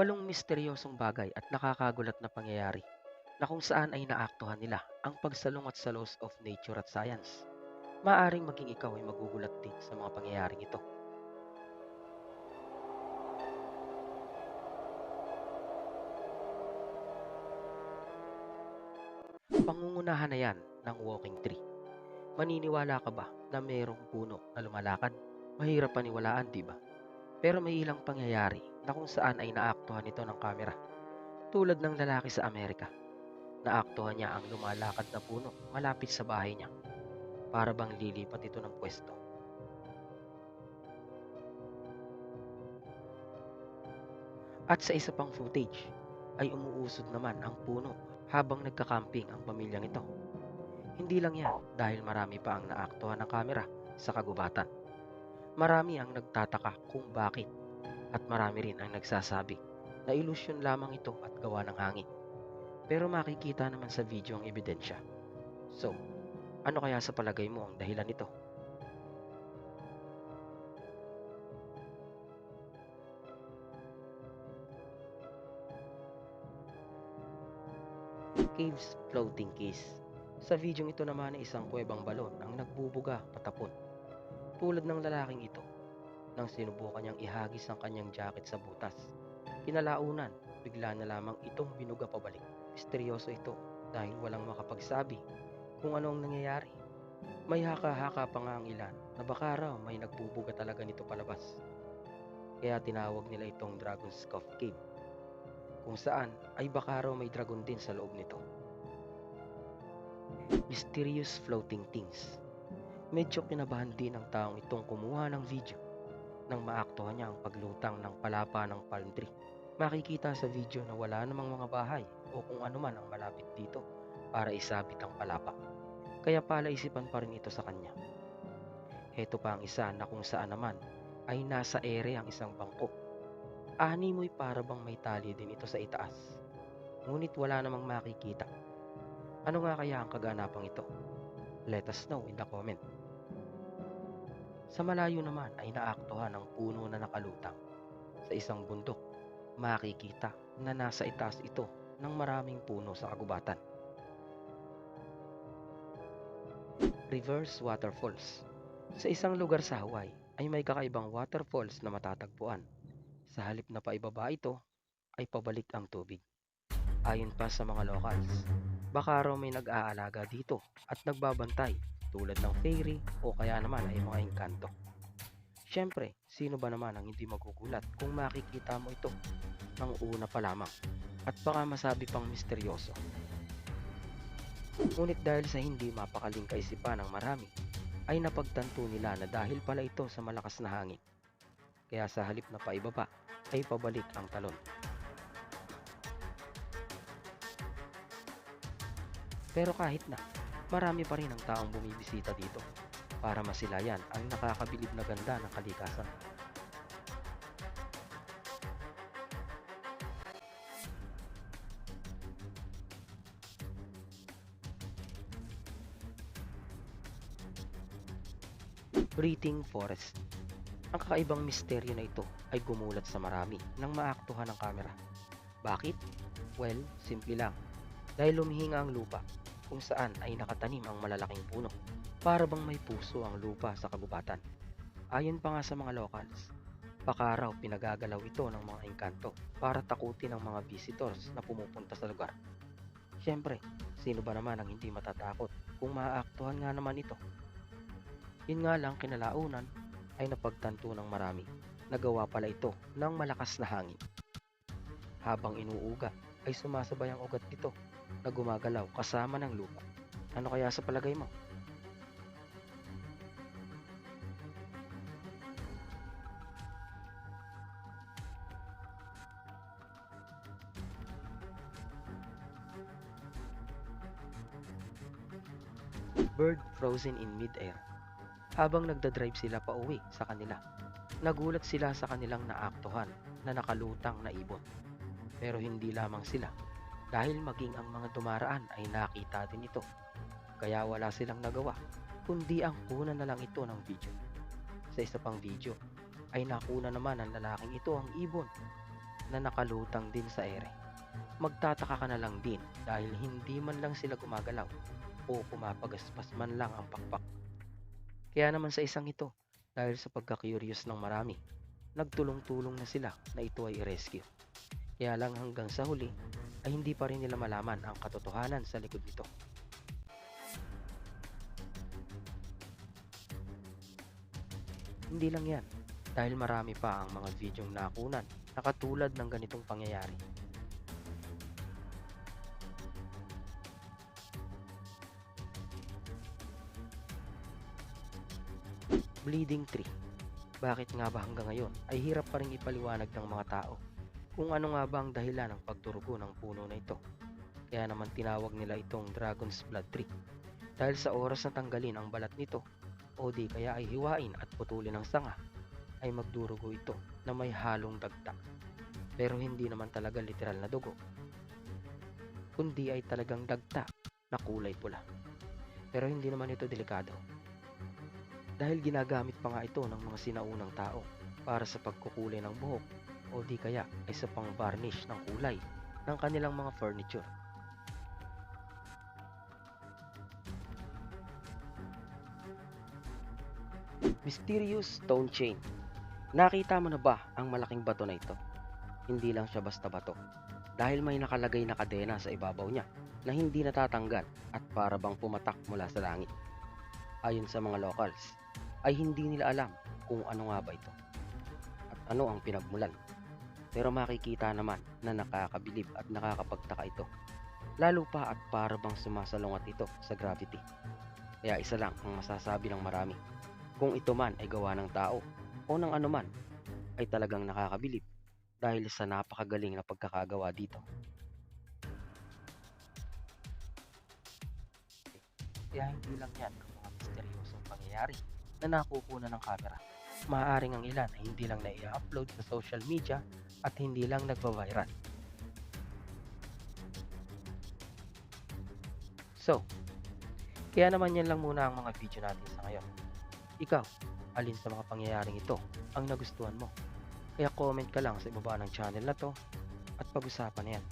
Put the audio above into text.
Walong misteryosong bagay at nakakagulat na pangyayari na kung saan ay naaktuhan nila ang pagsalungat sa laws of nature at science. Maaring maging ikaw ay magugulat din sa mga pangyayaring ito. Pangungunahan na yan ng walking tree. Maniniwala ka ba na mayroong puno na lumalakad? Mahirap paniwalaan, di ba? Pero may ilang pangyayari na kung saan ay naaktuhan ito ng kamera. Tulad ng lalaki sa Amerika. Naaktuhan niya ang lumalakad na puno malapit sa bahay niya. Para bang lilipat ito ng pwesto. At sa isa pang footage ay umuusod naman ang puno habang nagkakamping ang pamilyang ito. Hindi lang yan dahil marami pa ang naaktuhan ng kamera sa kagubatan. Marami ang nagtataka kung bakit at marami rin ang nagsasabi na ilusyon lamang ito at gawa ng hangin. Pero makikita naman sa video ang ebidensya. So, ano kaya sa palagay mo ang dahilan nito? Caves Floating Case Sa video ito naman ay isang kuwebang balon ang nagbubuga patapon. Tulad ng lalaking ito, nang sinubukan niyang ihagis ang kanyang jacket sa butas. Kinalaunan, bigla na lamang itong binuga pabalik. Misteryoso ito dahil walang makapagsabi kung ano ang nangyayari. May haka-haka pa nga ang ilan na baka raw may nagbubuga talaga nito palabas. Kaya tinawag nila itong Dragon's Cove Cave. Kung saan ay baka raw may dragon din sa loob nito. Mysterious floating things. Medyo kinabahan din ang taong itong kumuha ng video nang maaktuhan niya ang paglutang ng palapa ng palm tree. Makikita sa video na wala namang mga bahay o kung ano man ang malapit dito para isabit ang palapa. Kaya pala isipan pa rin ito sa kanya. Heto pa ang isa na kung saan naman ay nasa ere ang isang bangko. Ani mo'y para bang may tali din ito sa itaas. Ngunit wala namang makikita. Ano nga kaya ang kaganapang ito? Let us know in the comment. Sa malayo naman ay naaktuhan ang puno na nakalutang. Sa isang bundok, makikita na nasa itaas ito ng maraming puno sa kagubatan. Reverse Waterfalls Sa isang lugar sa Hawaii ay may kakaibang waterfalls na matatagpuan. Sa halip na paibaba ito, ay pabalik ang tubig. Ayon pa sa mga locals, baka raw may nag-aalaga dito at nagbabantay tulad ng fairy o kaya naman ay mga engkanto. Siyempre, sino ba naman ang hindi magugulat kung makikita mo ito ng una pa lamang at baka masabi pang misteryoso. Ngunit dahil sa hindi mapakaling kaisipan ng marami, ay napagtanto nila na dahil pala ito sa malakas na hangin. Kaya sa halip na paibaba, ay pabalik ang talon. Pero kahit na, marami pa rin ang taong bumibisita dito para masilayan ang nakakabilib na ganda ng kalikasan. Breathing Forest Ang kakaibang misteryo na ito ay gumulat sa marami nang maaktuhan ng kamera. Bakit? Well, simple lang. Dahil lumihinga ang lupa kung saan ay nakatanim ang malalaking puno. Para bang may puso ang lupa sa kagubatan. Ayon pa nga sa mga locals, baka raw pinagagalaw ito ng mga engkanto para takutin ang mga visitors na pumupunta sa lugar. Siyempre, sino ba naman ang hindi matatakot kung maaaktuhan nga naman ito? Yun nga lang kinalaunan ay napagtanto ng marami. Nagawa pala ito ng malakas na hangin. Habang inuuga ay sumasabay ang ugat nito na gumagalaw kasama ng lupa. Ano kaya sa palagay mo? Bird frozen in mid-air. Habang nagdadrive sila pa uwi sa kanila, nagulat sila sa kanilang naaktuhan na nakalutang na ibon. Pero hindi lamang sila dahil maging ang mga dumaraan ay nakita din ito. Kaya wala silang nagawa kundi ang kuna na lang ito ng video. Sa isa pang video ay nakuna naman ng lalaking ito ang ibon. na nakalutang din sa ere. Magtataka ka na lang din dahil hindi man lang sila gumagalaw o pumapagaspas man lang ang pakpak. Kaya naman sa isang ito, dahil sa pagka-curious ng marami, nagtulong-tulong na sila na ito ay i-rescue. Kaya lang hanggang sa huli ay hindi pa rin nila malaman ang katotohanan sa likod nito. Hindi lang yan, dahil marami pa ang mga videong nakunan na katulad ng ganitong pangyayari. Bleeding Tree Bakit nga ba hanggang ngayon ay hirap pa rin ipaliwanag ng mga tao kung ano nga ba ang dahilan ng pagturugo ng puno na ito. Kaya naman tinawag nila itong Dragon's Blood Tree dahil sa oras na tanggalin ang balat nito o di kaya ay hiwain at putulin ng sanga ay magdurugo ito na may halong dagta. Pero hindi naman talaga literal na dugo, kundi ay talagang dagta na kulay pula. Pero hindi naman ito delikado. Dahil ginagamit pa nga ito ng mga sinaunang tao para sa pagkukulay ng buhok o di kaya ay sa pang-varnish ng kulay ng kanilang mga furniture. Mysterious Stone Chain Nakita mo na ba ang malaking bato na ito? Hindi lang siya basta bato dahil may nakalagay na kadena sa ibabaw niya na hindi natatanggal at para bang pumatak mula sa langit. Ayon sa mga locals, ay hindi nila alam kung ano nga ba ito at ano ang pinagmulan. Pero makikita naman na nakakabilib at nakakapagtaka ito. Lalo pa at para sumasalungat ito sa gravity. Kaya isa lang ang masasabi ng marami. Kung ito man ay gawa ng tao o ng anuman, ay talagang nakakabilib dahil sa napakagaling na pagkakagawa dito. Kaya hindi lang yan ang mga misteryosong pangyayari na nakukuha ng camera. Maaaring ang ilan ay hindi lang na-upload sa social media at hindi lang nagva-viral. So, kaya naman yan lang muna ang mga video natin sa ngayon. Ikaw, alin sa mga pangyayaring ito ang nagustuhan mo? Kaya comment ka lang sa ibaba ng channel na to at pag-usapan na yan.